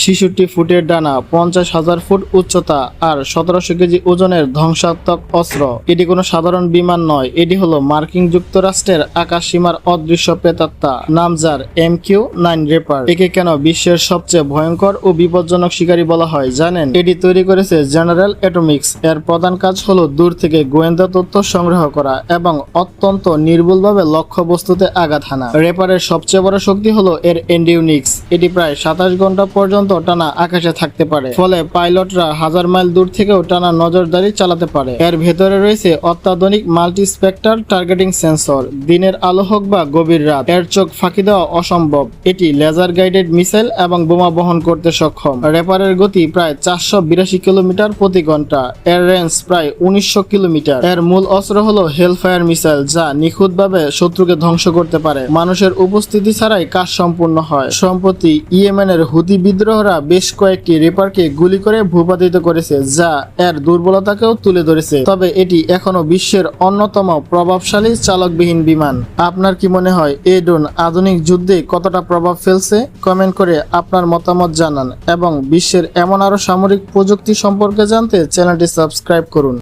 ছেষট্টি ফুটের ডানা, পঞ্চাশ হাজার ফুট উচ্চতা আর সতেরোশো কেজি ওজনের ধ্বংসাত্মক অস্ত্র। এটি কোনো সাধারণ বিমান নয়, এটি হলো মার্কিন যুক্তরাষ্ট্রের আকাশ সীমার অদৃশ্য প্রেতাত্মা নাম যার এম কিউ নাইন রেপার। একে কেন বিশ্বের সবচেয়ে ভয়ঙ্কর ও বিপজ্জনক শিকারী বলা হয় জানেন? এটি তৈরি করেছে জেনারেল অ্যাটমিক্স। এর প্রধান কাজ হলো দূর থেকে গোয়েন্দা তথ্য সংগ্রহ করা এবং অত্যন্ত নির্ভুলভাবে লক্ষ্য বস্তুতে আঘাত হানা। রেপারের সবচেয়ে বড় শক্তি হলো এর এন্ডিউনিক্স এটি প্রায় সাতাশ ঘণ্টা পর্যন্ত টানা আকাশে থাকতে পারে। ফলে পাইলটরা হাজার মাইল দূর থেকেও টানা নজরদারি চালাতে পারে। এর ভেতরে রয়েছে অত্যাধুনিক মাল্টি স্পেক্টার টার্গেটিং সেন্সর। দিনের আলো হোক বা গভীর রাত, এর চোখ ফাঁকি দেওয়া অসম্ভব। এটি লেজার গাইডেড মিসাইল এবং বোমা বহন করতে সক্ষম। রেপারের গতি প্রায় চারশো বিরাশি কিলোমিটার প্রতি ঘণ্টা। এর রেঞ্জ প্রায় উনিশশো কিলোমিটার। এর মূল অস্ত্র হলো হেলফায়ার মিসাইল, যা নিখুঁতভাবে শত্রুকে ধ্বংস করতে পারে। মানুষের উপস্থিতি ছাড়াই কাজ সম্পূর্ণ হয়। সম্প্রতি ইয়েমেনের হুতি বিদ্রোহরা বেশ কয়েকটি রেপারকে গুলি করে ভূপাতিত করেছে, যা এর দুর্বলতাকেও তুলে ধরেছে। তবে এটি এখনও বিশ্বের অন্যতম প্রভাবশালী চালকবিহীন বিমান। আপনার কি মনে হয় এই ড্রোন আধুনিক যুদ্ধে কতটা প্রভাব ফেলছে? কমেন্ট করে আপনার মতামত জানান এবং বিশ্বের এমন আরও সামরিক প্রযুক্তি সম্পর্কে জানতে চ্যানেলটি সাবস্ক্রাইব করুন।